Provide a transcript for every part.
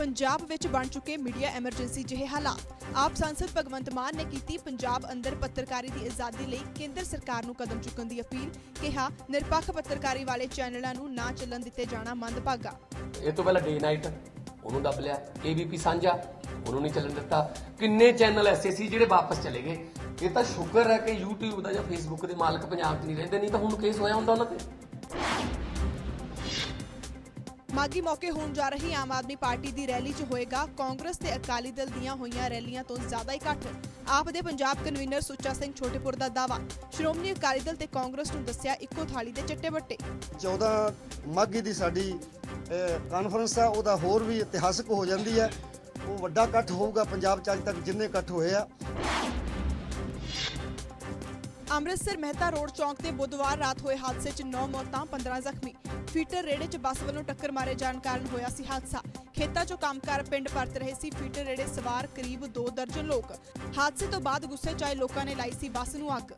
ਪੰਜਾਬ ਵਿੱਚ ਬਣ ਚੁੱਕੇ ਮੀਡੀਆ ਐਮਰਜੈਂਸੀ ਜਿਹੇ ਹਾਲਾਤ। ਆਪ ਸੰਸਦ ਭਗਵੰਤ ਮਾਨ ਨੇ ਕੀਤੀ ਪੰਜਾਬ ਅੰਦਰ ਪੱਤਰਕਾਰੀ ਦੀ ਆਜ਼ਾਦੀ ਲਈ ਕੇਂਦਰ ਸਰਕਾਰ ਨੂੰ ਕਦਮ ਚੁੱਕਣ ਦੀ ਅਪੀਲ, ਕਿਹਾ, ਨਿਰਪੱਖ ਪੱਤਰਕਾਰੀ ਵਾਲੇ ਚੈਨਲਾਂ ਨੂੰ ਨਾ ਚੱਲਣ ਦਿੱਤੇ ਜਾਣਾ ਮੰਦਭਾਗਾ। ਇਹ ਤੋਂ ਪਹਿਲਾਂ ਡੇ ਨਾਈਟ ਉਹਨੂੰ ਦੱਬ ਲਿਆ ਏਬੀਪੀ ਸਾਂਝਾ, ਉਹਨੂੰ ਨਹੀਂ ਚੱਲਣ ਦਿੱਤਾ। ਕਿੰਨੇ ਚੈਨਲ ਐਸੇ ਸੀ ਜਿਹੜੇ ਵਾਪਸ ਚਲੇ ਗਏ? ਇਹ ਤਾਂ ਸ਼ੁਕਰ ਹੈ ਕਿ YouTube ਦਾ ਜਾਂ Facebook ਦੇ ਮਾਲਕ ਪੰਜਾਬ 'ਚ ਨਹੀਂ ਰਹਿੰਦੇ, ਨਹੀਂ ਤਾਂ ਹੁਣ ਕੇਸ ਹੋਇਆ ਹੁੰਦਾ ਉਹਨਾਂ ਤੇ। ਮਾਗੀ ਮੌਕੇ ਹੋਣ ਜਾ ਰਹੀ ਆਮ ਆਦਮੀ ਪਾਰਟੀ ਦੀ ਰੈਲੀ 'ਚ ਹੋਏਗਾ। ਕਾਂਗਰਸ ਤੇ ਅਕਾਲੀ ਦਲ ਦੀਆਂ ਹੋਈਆਂ ਰੈਲੀਆਂ ਤੋਂ ਜ਼ਿਆਦਾ ਇਕੱਠ। ਆਪ ਦੇ ਪੰਜਾਬ ਕਨਵੀਨਰ ਸੁੱਚਾ ਸਿੰਘ ਛੋਟੇਪੁਰ ਦਾ ਦਾਵਾ ਸ਼੍ਰੋਮਣੀ ਅਕਾਲੀ ਦਲ ਤੇ ਕਾਂਗਰਸ ਨੂੰ ਦੱਸਿਆ ਇੱਕੋ ਥਾਲੀ ਦੇ ਚੱਟੇ ਬੱਟੇ 14 ਮਾਘੀ ਦੀ ਸਾਡੀ ਕਾਨਫਰੰਸ ਆ, ਉਹਦਾ ਹੋਰ ਵੀ ਇਤਿਹਾਸਕ ਹੋ ਜਾਂਦੀ ਹੈ। ਉਹ ਵੱਡਾ ਇਕੱਠ ਹੋਊਗਾ, ਪੰਜਾਬ ਚ ਅੱਜ ਤੱਕ ਜਿੰਨੇ ਇਕੱਠ ਹੋਏ ਆ। ਅੰਮ੍ਰਿਤਸਰ ਮਹਿਤਾ ਰੋਡ ਚੌਂਕ ਤੇ ਬੁੱਧਵਾਰ ਰਾਤ ਹੋਏ ਹਾਦਸੇ 'ਚ 9 ਮੌਤਾਂ 15 ਜ਼ਖਮੀ। ਫੀਟਰ ਰੇੜੇ 'ਚ ਬੱਸ ਵੱਲੋਂ ਟੱਕਰ ਮਾਰੇ ਜਾਣ ਕਾਰਨ ਹੋਇਆ ਸੀ ਹਾਦਸਾ। ਖੇਤਾਂ 'ਚੋਂ ਕੰਮਕਾਰ ਪਿੰਡ ਪਰਤ ਰਹੇ ਸੀ ਫੀਟਰ ਰੇੜੇ ਸਵਾਰ ਕਰੀਬ 2 ਦਰਜਨ ਲੋਕ। ਹਾਦਸੇ ਤੋਂ ਬਾਅਦ ਗੁੱਸੇ 'ਚ ਆਏ ਲੋਕਾਂ ਨੇ ਲਾਈ ਸੀ ਬੱਸ ਨੂੰ ਅੱਗ।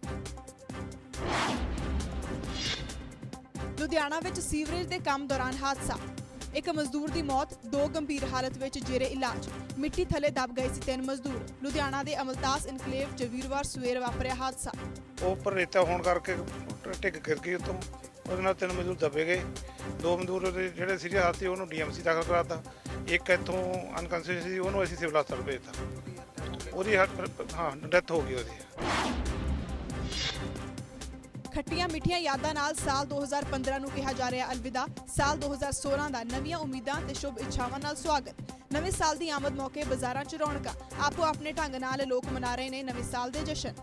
ਲੁਧਿਆਣਾ ਵਿੱਚ ਸੀਵਰੇਜ ਦੇ ਕੰਮ ਦੌਰਾਨ ਹਾਦਸਾ। ਇੱਕ ਮਜ਼ਦੂਰ ਦੀ ਮੌਤ, ਦੋ ਗੰਭੀਰ ਹਾਲਤ ਵਿੱਚ ਜੇਰੇ ਇਲਾਜ। ਮਿੱਟੀ ਥੱਲੇ ਦਬ ਗਏ ਸੀ ਤਿੰਨ ਮਜ਼ਦੂਰ। ਲੁਧਿਆਣਾ ਦੇ ਅਮਲਤਾਸ ਇਨਕਲੇਵ 'ਚ ਵੀਰਵਾਰ ਸਵੇਰ ਵਾਪਰਿਆ ਹਾਦਸਾ। ਉਹ ਉੱਪਰ ਰੇਤਾ ਹੋਣ ਕਰਕੇ ਟਿਕ ਗਿਰ ਗਈ ਉਤੋਂ। ਉਹਦੇ ਨਾਲ ਤਿੰਨ ਮਜ਼ਦੂਰ ਦਬੇ ਗਏ। ਦੋ ਮਜ਼ਦੂਰ ਉਹਦੇ ਜਿਹੜੇ ਸੀਰੀਅਸ ਹਾਲਤ ਸੀ ਉਹਨੂੰ ਡੀਐਮਸੀ ਦਾਖਲ ਕਰਾਤਾ। ਇੱਕ ਇੱਥੋਂ ਅਨਕਨਸ਼ੀਅਸ ਸੀ, ਉਹਨੂੰ ਅਸੀਂ ਸਿਵਲ ਹਸਪਤਾਲ ਭੇਜਤਾ। ਉਹਦੀ ਹਾਂ, ਡੈਥ ਹੋ ਗਈ ਉਹਦੀ। ਖੱਟੀਆਂ ਮਿੱਠੀਆਂ ਯਾਦਾਂ ਨਾਲ ਸਾਲ 2015 ਨੂੰ ਕਿਹਾ ਜਾ ਰਿਹਾ ਅਲਵਿਦਾ। ਸਾਲ 2016 ਦਾ ਨਵੀਆਂ ਉਮੀਦਾਂ ਤੇ ਸ਼ੁਭ ਇੱਛਾਵਾਂ ਨਾਲ ਸਵਾਗਤ। ਨਵੇਂ ਸਾਲ ਦੀ ਆਮਦ ਮੌਕੇ ਬਾਜ਼ਾਰਾਂ 'ਚ ਰੌਣਕਾਂ। ਆਪੋ ਆਪਣੇ ਢੰਗ ਨਾਲ ਲੋਕ ਮਨਾ ਰਹੇ ਨੇ ਨਵੇਂ ਸਾਲ ਦੇ ਜਸ਼ਨ।